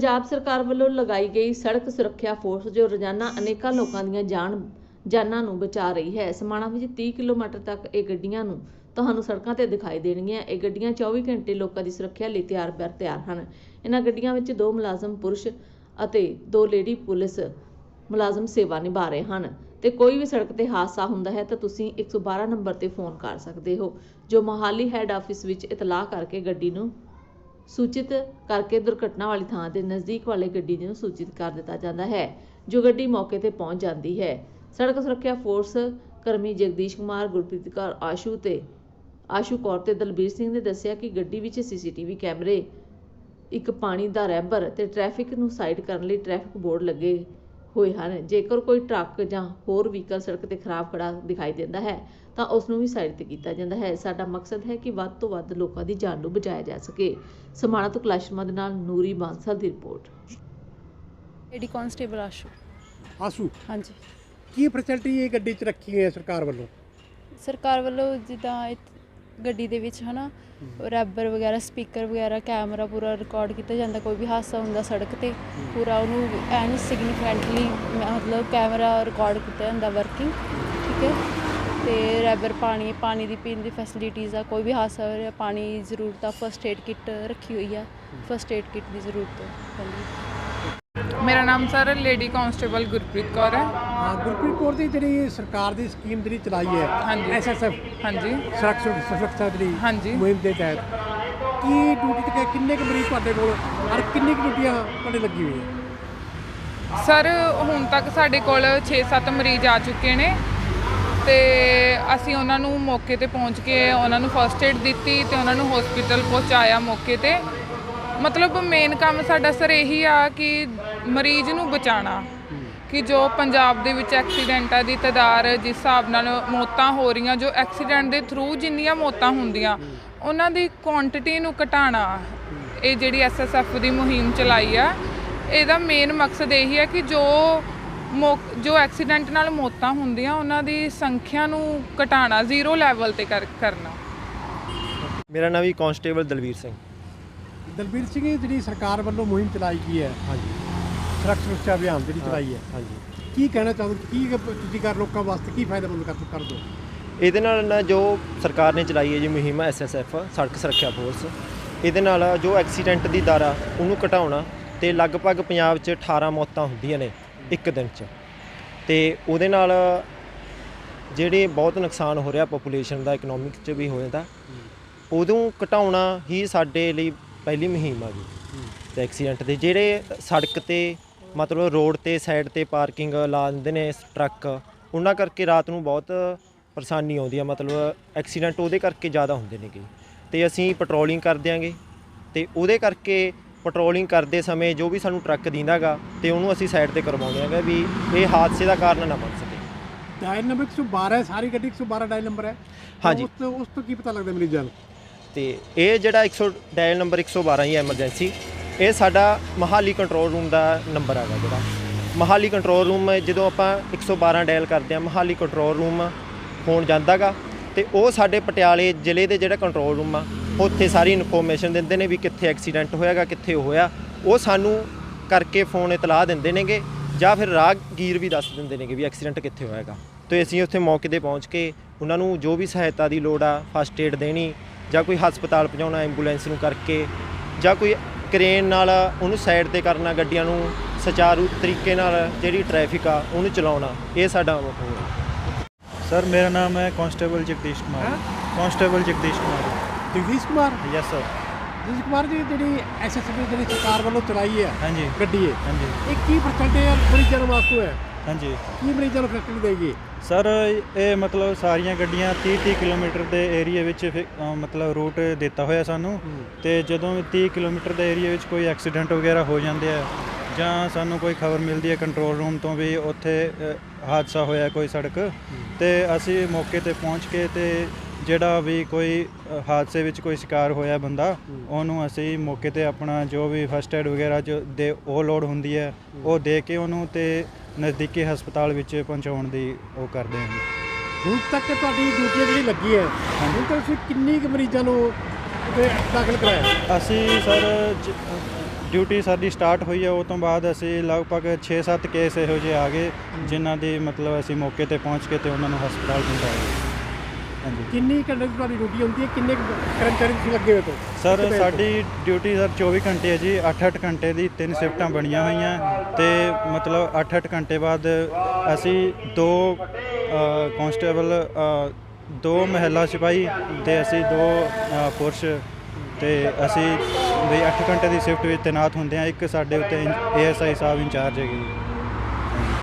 ਪੰਜਾਬ ਸਰਕਾਰ ਵੱਲੋਂ ਲਗਾਈ ਗਈ ਸੜਕ ਸੁਰੱਖਿਆ ਫੋਰਸ ਜੋ ਰੋਜ਼ਾਨਾ ਅਨੇਕਾਂ ਲੋਕਾਂ ਦੀਆਂ ਜਾਨ ਜਾਨਾਂ ਨੂੰ ਬਚਾ ਰਹੀ ਹੈ। ਸਮਾਣਾ ਵਿੱਚ 30 ਕਿਲੋਮੀਟਰ ਤੱਕ ਇਹ ਗੱਡੀਆਂ ਨੂੰ ਤੁਹਾਨੂੰ ਸੜਕਾਂ ਤੇ ਦਿਖਾਈ ਦੇਣਗੀਆਂ। ਇਹ ਗੱਡੀਆਂ 24 ਘੰਟੇ ਲੋਕਾਂ ਦੀ ਸੁਰੱਖਿਆ ਲਈ ਤਿਆਰ ਬਰ ਤਿਆਰ ਹਨ। ਇਹਨਾਂ ਗੱਡੀਆਂ ਵਿੱਚ ਦੋ ਮੁਲਾਜ਼ਮ, ਪੁਰਸ਼ ਅਤੇ ਦੋ ਲੇਡੀ ਪੁਲਿਸ ਮੁਲਾਜ਼ਮ ਸੇਵਾ ਨਿਭਾ ਰਹੇ ਹਨ। ਤੇ ਕੋਈ ਵੀ ਸੜਕ ਤੇ ਹਾਦਸਾ ਹੁੰਦਾ ਹੈ ਤਾਂ ਤੁਸੀਂ 112 ਨੰਬਰ ਤੇ ਫੋਨ ਕਰ ਸਕਦੇ ਹੋ, ਜੋ ਮੋਹਾਲੀ ਹੈੱਡ ਆਫਿਸ ਵਿੱਚ ਇਤਲਾਹ ਕਰਕੇ ਗੱਡੀ ਨੂੰ ਸੂਚਿਤ ਕਰਕੇ ਦੁਰਘਟਨਾ ਵਾਲੀ ਥਾਂ 'ਤੇ ਨਜ਼ਦੀਕ ਵਾਲੇ ਗੱਡੀ ਨੂੰ ਸੂਚਿਤ ਕਰ ਦਿੱਤਾ ਜਾਂਦਾ ਹੈ, ਜੋ ਗੱਡੀ ਮੌਕੇ ਤੇ ਪਹੁੰਚ ਜਾਂਦੀ ਹੈ। ਸੜਕ ਸੁਰੱਖਿਆ ਫੋਰਸ ਕਰਮੀ ਜਗਦੀਸ਼ ਕੁਮਾਰ, ਗੁਰਪ੍ਰੀਤ ਕੌਰ, ਆਸ਼ੂ ਤੇ ਆਸ਼ੂ ਕੌਰ ਤੇ ਦਲਬੀਰ ਸਿੰਘ ਨੇ ਦੱਸਿਆ ਕਿ ਗੱਡੀ ਵਿੱਚ ਸੀਸੀਟੀਵੀ ਕੈਮਰੇ, ਇੱਕ ਪਾਣੀ ਦਾ ਰੈਬਰ ਤੇ ਟ੍ਰੈਫਿਕ ਨੂੰ ਸਾਈਡ ਕਰਨ ਲਈ ਟ੍ਰੈਫਿਕ ਬੋਰਡ ਲੱਗੇ ਹੋਏ ਹਨ। ਜੇਕਰ ਕੋਈ ਟਰੱਕ ਜਾਂ ਹੋਰ ਵਹੀਕਲ ਸੜਕ ਤੇ ਖਰਾਬ ਖੜਾ ਦਿਖਾਈ ਦਿੰਦਾ ਹੈ ਤਾਂ ਉਸ ਨੂੰ ਵੀ ਸਾਈਡ ਤੇ ਕੀਤਾ ਜਾਂਦਾ ਹੈ। ਸਾਡਾ ਮਕਸਦ ਹੈ ਕਿ ਵੱਧ ਤੋਂ ਵੱਧ ਲੋਕਾਂ ਦੀ ਜਾਨ ਨੂੰ ਬਚਾਇਆ ਜਾ ਸਕੇ। ਸਮਾਣਾ ਤੋਂ ਕਲਾਸ਼ਮਾ ਦੇ ਨਾਲ ਨੂਰੀ ਬਾਂਸਲ ਦੀ ਰਿਪੋਰਟ। ਏਡੀ ਕਾਂਸਟੇਬਲ ਆਸ਼ੂ। ਆਸੂ? ਹਾਂਜੀ। ਕੀ ਫੈਸਿਲਿਟੀ ਇਹ ਗੱਡੀ 'ਚ ਰੱਖੀ ਹੈ ਸਰਕਾਰ ਵੱਲੋਂ? ਸਰਕਾਰ ਵੱਲੋਂ ਜਿੱਦਾਂ ਗੱਡੀ ਦੇ ਵਿੱਚ, ਹਨਾ? ਰੈਬਰ ਵਗੈਰਾ, ਸਪੀਕਰ ਵਗੈਰਾ, ਕੈਮਰਾ ਪੂਰਾ ਰਿਕਾਰਡ ਕੀਤਾ ਜਾਂਦਾ, ਕੋਈ ਵੀ ਹਾਦਸਾ ਹੁੰਦਾ ਸੜਕ ਤੇ, ਪੂਰਾ ਉਹਨੂੰ ਐਨ ਸਿਗਨੀਫੀਕੈਂਟਲੀ ਮਤਲਬ ਕੈਮਰਾ ਰਿਕਾਰਡ ਕੀਤਾ ਜਾਂਦਾ ਵਰਕਿੰਗ ਠੀਕ ਹੈ? ਤੇ ਰੈਬਰ ਪਾਣੀ ਪਾਣੀ ਦੀ ਪੀਣ ਦੀ ਫੈਸਿਲਿਟੀਜ਼ ਆ, ਕੋਈ ਵੀ ਹਾਦਸਾ ਹੋ ਰਿਹਾ ਪਾਣੀ ਦੀ ਜ਼ਰੂਰਤ ਆ ਫਰਸਟ ਏਡ ਕਿੱਟ ਰੱਖੀ ਹੋਈ ਆ ਫਰਸਟ ਏਡ ਕਿੱਟ ਦੀ ਜ਼ਰੂਰਤ ਹੈ ਮੇਰਾ ਨਾਮ sir lady constable Gurpreet Kaur ਹੈ ਹਾਂ ਗੁਰਪ੍ਰੀਤ ਕੌਰ ਦੀ ਜਿਹੜੀ ਸਰਕਾਰ ਦੀ ਸਕੀਮ ਜਿਹੜੀ ਚਲਾਈ ਹੈ ਹਾਂਜੀ। ਐਸਐਸਐਫ ਹਾਂਜੀ ਸੜਕ ਸੁਰ- ਸੁਰੱਖਿਆ ਜਿਹੜੀ ਹਾਂਜੀ। ਮੁਹਿੰਮ ਦੇ ਤਹਿਤ ਕੀ ਡਿਊਟੀ ਤੇ ਕਿੰਨੇ ਕੁ ਮਰੀਜ਼ ਤੁਹਾਡੇ ਕੋਲ ਔਰ ਕਿੰਨੀ ਕੁ ਡਿਊਟੀਆਂ ਤੁਹਾਡੇ ਲੱਗੀ ਹੋਈ ਹੈ ਸਰ ਹੁਣ ਤੱਕ ਸਾਡੇ ਕੋਲ 6-7 ਮਰੀਜ਼ ਆ ਚੁੱਕੇ ਨੇ ਤੇ ਅਸੀਂ ਉਹਨਾਂ ਨੂੰ ਮੌਕੇ ਤੇ ਪਹੁੰਚ ਕੇ ਉਹਨਾਂ ਨੂੰ ਫਰਸਟ ਏਡ ਦਿੱਤੀ ਤੇ ਉਹਨਾਂ ਨੂੰ ਹਸਪੀਟਲ ਪਹੁੰਚਾਇਆ ਮੌਕੇ ਤੇ ਮਤਲਬ ਮੇਨ ਕੰਮ ਸਾਡਾ ਸਰ ਇਹੀ ਆ ਕਿ ਮਰੀਜ਼ ਨੂੰ ਬਚਾਉਣਾ ਕਿ ਜੋ ਪੰਜਾਬ ਦੇ ਵਿੱਚ ਐਕਸੀਡੈਂਟਾਂ ਦੀ ਤਦਾਰ ਜਿਸ ਹਿਸਾਬ ਨਾਲ ਮੌਤਾਂ ਹੋ ਰਹੀਆਂ ਜੋ ਐਕਸੀਡੈਂਟ ਦੇ ਥਰੂ ਜਿੰਨੀਆਂ ਮੌਤਾਂ ਹੁੰਦੀਆਂ ਉਹਨਾਂ ਦੀ ਕੁਆਂਟੀਟੀ ਨੂੰ ਘਟਾਉਣਾ ਇਹ ਜਿਹੜੀ ਐਸਐਸਐਫ ਦੀ ਮੁਹਿੰਮ ਚਲਾਈ ਆ ਇਹਦਾ ਮੇਨ ਮਕਸਦ ਇਹੀ ਹੈ ਕਿ ਜੋ ਮੌ- ਜੋ ਐਕਸੀਡੈਂਟ ਨਾਲ ਮੌਤਾਂ ਹੁੰਦੀਆਂ ਉਹਨਾਂ ਦੀ ਸੰਖਿਆ ਨੂੰ ਘਟਾਉਣਾ ਜ਼ੀਰੋ ਲੈਵਲ ਤੇ ਕਰ- ਕਰਨਾ। ਮੇਰਾ ਨਾਮ ਵੀ ਕਾਂਸਟੇਬਲ ਦਲਵੀਰ ਸਿੰਘ। ਦਲਬੀਰ ਸਿੰਘ ਜਿਹੜੀ ਸਰਕਾਰ ਵੱਲੋਂ ਮੁਹਿੰਮ ਚਲਾਈ ਗਈ ਹੈ ਹਾਂਜੀ। ਸੜਕ ਸੁਰੱਖਿਆ ਅਭਿਆਨ ਜਿਹੜੀ ਚਲਾਈ ਹੈ। ਹਾਂਜੀ। ਕੀ ਕਹਿਣਾ ਚਾਹੁੰਦੇ ਕੀ ਤੁਸੀਂ ਕਰ ਲੋਕਾਂ ਵਾਸਤੇ ਕੀ ਫਾਇਦੇਮੰਦ ਕਰ ਕਰ ਦੋ ਇਹਦੇ ਨਾਲ ਨਾ ਜੋ ਸਰਕਾਰ ਨੇ ਚਲਾਈ ਹੈ ਜੀ ਮੁਹਿੰਮ ਐਸਐਸਐਫ ਸੜਕ ਸੁਰੱਖਿਆ ਫੋਰਸ ਇਹਦੇ ਨਾਲ ਜੋ ਐਕਸੀਡੈਂਟ ਦੀ ਦਰ ਆ ਉਹਨੂੰ ਘਟਾਉਣਾ ਤੇ ਲਗਭਗ ਪੰਜਾਬ 'ਚ 18 ਮੌਤਾਂ ਹੁੰਦੀਆਂ ਨੇ ਇੱਕ ਦਿਨ 'ਚ। ਤੇ ਉਹਦੇ ਨਾਲ ਜਿਹੜੇ ਬਹੁਤ ਨੁਕਸਾਨ ਹੋ ਰਿਹਾ ਪੋਪੂਲੇਸ਼ਨ ਦਾ ਇਕਨੋਮਿਕ 'ਚ ਵੀ ਹੋ। ਜਾਂਦਾ ਉਦੋਂ ਘਟਾਉਣਾ ਹੀ ਸਾਡੇ ਲਈ ਪਹਿਲੀ ਮੁਹਿੰਮ ਆ ਗਈ ਤੇ ਐਕਸੀਡੈਂਟ ਦੇ ਜਿਹੜੇ ਸੜਕ ਤੇ ਮਤਲਬ ਰੋਡ ਤੇ ਸਾਈਡ ਤੇ ਪਾਰਕਿੰਗ ਲਾ ਦਿੰਦੇ ਨੇ ਟਰੱਕ ਉਹਨਾਂ ਕਰਕੇ ਰਾਤ ਨੂੰ ਬਹੁਤ ਪਰੇਸ਼ਾਨੀ ਆਉਂਦੀ ਆ ਮਤਲਬ ਐਕਸੀਡੈਂਟ ਉਹਦੇ ਕਰਕੇ ਜ਼ਿਆਦਾ ਹੁੰਦੇ ਨੇਗੇ। ਤੇ ਅਸੀਂ ਪੈਟਰੋਲਿੰਗ ਕਰ ਦਿਆਂਗੇ। ਤੇ ਉਹਦੇ ਕਰਕੇ ਪੈਟਰੋਲਿੰਗ ਕਰਦੇ ਸਮੇਂ ਜੋ ਵੀ ਸਾਨੂੰ ਟਰੱਕ ਦਿੰਦਾਗਾ ਤੇ ਉਹਨੂੰ ਅਸੀਂ ਸਾਈਡ ਤੇ ਕਰਵਾਉਂਦੇ ਆਂਗੇ ਵੀ ਇਹ ਹਾਦਸੇ ਦਾ ਕਾਰਨ ਨਾ ਬਣ ਸਕੇ। ਡਾਇਲ ਨੰਬਰ 112 ਹੈ ਸਾਰੀ ਗੱਡੀ 112 ਡਾਇਲ ਨੰਬਰ ਹੈ। ਹਾਂਜੀ। ਉਸ ਤੋਂ ਉਸ ਤੋਂ ਕੀ ਪਤਾ ਲੱਗਦਾ ਮਰੀਜ਼ਾਂ ਨੂੰ? ਤੇ ਇਹ ਜਿਹੜਾ 100 ਡਾਇਲ ਨੰਬਰ 112 ਹੀ ਐਮਰਜੈਂਸੀ ਇਹ ਸਾਡਾ ਮਹਾਲੀ ਕੰਟਰੋਲ ਰੂਮ ਦਾ ਨੰਬਰ ਹੈਗਾ ਜਿਹੜਾ। ਮਹਾਲੀ ਕੰਟਰੋਲ ਰੂਮ ਜਦੋਂ ਆਪਾਂ 112 ਡਾਇਲ ਕਰਦੇ ਆ ਮਹਾਲੀ ਕੰਟਰੋਲ ਰੂਮ ਫੋਨ ਜਾਂਦਾਗਾ ਤੇ ਉਹ ਸਾਡੇ ਪਟਿਆਲੇ ਜ਼ਿਲ੍ਹੇ ਦੇ ਜਿਹੜਾ ਕੰਟਰੋਲ ਰੂਮ ਆ, ਉੱਥੇ ਸਾਰੀ ਇਨਫੋਰਮੇਸ਼ਨ ਦਿੰਦੇ ਨੇ ਵੀ ਕਿੱਥੇ ਐਕਸੀਡੈਂਟ ਹੋਇਆਗਾ, ਕਿੱਥੇ ਹੋਇਆ। ਉਹ ਸਾਨੂੰ ਕਰਕੇ ਫੋਨ ਇਤਲਾਹ ਦਿੰਦੇ ਨੇਗੇ ਜਾਂ ਫਿਰ ਰਾਹਗੀਰ ਵੀ ਦੱਸ ਦਿੰਦੇ ਨੇਗੇ ਵੀ ਐਕਸੀਡੈਂਟ ਕਿੱਥੇ ਹੋਇਆਗਾ। ਤੇ ਅਸੀਂ ਉੱਥੇ ਮੌਕੇ ਤੇ ਪਹੁੰਚ ਕੇ ਉਹਨਾਂ ਨੂੰ ਜੋ ਵੀ ਸਹਾਇਤਾ ਦੀ ਲੋੜ ਆ ਫਸਟ ਏਡ ਦੇਣੀ ਜਾਂ ਕੋਈ ਹਸਪਤਾਲ ਪਹੁੰਚਾਉਣਾ ਐਂਬੂਲੈਂਸ ਨੂੰ ਕਰਕੇ ਜਾਂ ਕੋਈ ਕ੍ਰੇਨ ਨਾਲ ਉਹਨੂੰ ਸਾਈਡ ਤੇ ਕਰਨਾ ਗੱਡੀਆਂ ਨੂੰ ਸੁਚਾਰੂ ਤਰੀਕੇ ਨਾਲ ਜਿਹੜੀ ਟ੍ਰੈਫਿਕ ਆ ਉਹਨੂੰ ਚਲਾਉਣਾ ਇਹ ਸਾਡਾ ਉਹ ਹੈ ਸਰ ਮੇਰਾ ਨਾਮ ਹੈ constable Jagdish Kumar. Constable Jagdish Kumar. Jagdish Kumar? Yes sir Jagdish Kumar ji ਜਿਹੜੀ ਐਸਐਸਬੀ ਜਿਹੜੀ ਸਰਕਾਰ ਵੱਲੋਂ ਚਲਾਈ ਹੈ ਹਾਂਜੀ। ਗੱਡੀ ਹੈ ਹਾਂਜੀ। ਇਹ ਕੀ ਪਰਸੈਂਟੇਜ ਹੈ ਮਰੀਜ਼ਾਂ ਨੂੰ ਵਾਸਤੇ ਹੈ ਹਾਂਜੀ। ਕੀ ਮਰੀਜ਼ਾਂ ਨੂੰ ਫੈਸਿਲਿਟੀ ਦੇਗੀ? ਸਰ ਇਹ ਮਤਲਬ ਸਾਰੀਆਂ ਗੱਡੀਆਂ 30 30 ਕਿਲੋਮੀਟਰ ਦੇ ਏਰੀਆ ਵਿੱਚ ਫਿ- ਅ, ਮਤਲਬ ਰੂਟ ਦਿੱਤਾ ਹੋਇਆ ਸਾਨੂੰ। ਤੇ ਜਦੋਂ ਵੀ 30 ਕਿਲੋਮੀਟਰ ਦੇ ਏਰੀਆ ਵਿੱਚ ਕੋਈ ਐਕਸੀਡੈਂਟ ਵਗੈਰਾ ਹੋ ਜਾਂਦੇ ਆ ਜਾਂ ਸਾਨੂੰ ਕੋਈ ਖਬਰ ਮਿਲਦੀ ਹੈ ਕੰਟਰੋਲ ਰੂਮ ਤੋਂ ਵੀ ਉੱਥੇ ਅ, ਹਾਦਸਾ ਹੋਇਆ ਕੋਈ ਸੜਕ ਤੇ ਅਸੀਂ ਮੌਕੇ ਤੇ ਪਹੁੰਚ ਕੇ ਤੇ ਜਿਹੜਾ ਵੀ ਕੋਈ ਅ, ਹਾਦਸੇ ਵਿੱਚ ਕੋਈ ਸ਼ਿਕਾਰ ਹੋਇਆ ਬੰਦਾ ਉਹਨੂੰ ਅਸੀਂ ਮੌਕੇ ਤੇ ਆਪਣਾ ਜੋ ਵੀ ਫਸਟ ਏਡ ਵਗੈਰਾ ਜੋ ਦੇ ਉਹ ਲੋਡ ਹੁੰਦੀ ਹੈ। ਉਹ ਦੇ ਕੇ ਉਹਨੂੰ ਤੇ ਨਜ਼ਦੀਕੀ ਹਸਪਤਾਲ ਵਿੱਚ ਪਹੁੰਚਾਉਣ ਦੀ ਉਹ ਕਰਦੇ ਹਾਂ ਜੀ। ਹੁਣ ਤੱਕ ਤੁਹਾਡੀ ਡਿਊਟੀ ਜਿਹੜੀ ਲੱਗੀ ਹੈ ਹੁਣ ਤੱਕ ਤੁਸੀਂ ਕਿੰਨੀ ਕੁ ਮਰੀਜ਼ਾਂ ਨੂੰ ਉੱਥੇ ਦਾਖਲ ਕਰਾਇਆ? ਅਸੀਂ ਸਰ ਜ- ਡਿਊਟੀ ਸਾਡੀ ਸਟਾਰਟ ਹੋਈ ਹੈ ਉਹ ਤੋਂ ਬਾਅਦ ਅਸੀਂ ਲਗਭਗ 6-7 ਕੇਸ ਇਹੋ ਜਿਹੇ ਆ ਗਏ ਜਿਨ੍ਹਾਂ ਦੀ ਮਤਲਬ ਅਸੀਂ ਮੌਕੇ ਤੇ ਪਹੁੰਚ ਕੇ ਤੇ ਉਹਨਾਂ ਨੂੰ ਹਸਪਤਾਲ ਪਹੁੰਚਾਇਆ। ਕਿੰਨੀ ਘੰਟੇ ਦੀ ਤੁਹਾਡੀ ਡਿਊਟੀ ਹੁੰਦੀ ਹੈ? ਕਿੰਨੇ ਕੁ ਕਰਮਚਾਰੀ ਤੁਸੀਂ ਲੱਗੇ ਹੋਏ ਤੋਂ? ਸਰ ਸਾਡੀ ਡਿਊਟੀ ਸਰ 24 ਘੰਟੇ ਹੈ ਜੀ। 8-8 ਘੰਟੇ ਦੀ ਤਿੰਨ ਸ਼ਿਫਟਾਂ ਬਣੀਆਂ ਹੋਈਆਂ। ਤੇ ਮਤਲਬ 8-8 ਘੰਟੇ ਬਾਅਦ ਅਸੀਂ ਦੋ ਕਨਸਟੇਬਲ ਦੋ ਮਹਿਲਾ ਸਿਪਾਹੀ ਤੇ ਅਸੀਂ ਦੋ ਪੁਰਸ਼ ਤੇ ਅਸੀਂ ਵੀ 8 ਘੰਟੇ ਦੀ ਸ਼ਿਫਟ ਵਿੱਚ ਤੈਨਾਤ ਹੁੰਦੇ ਹਾਂ। ਇੱਕ ਸਾਡੇ ਉੱਤੇ ਏਐਸਆਈ ਸਾਹਿਬ ਇੰਚਾਰਜ ਹੈਗੇ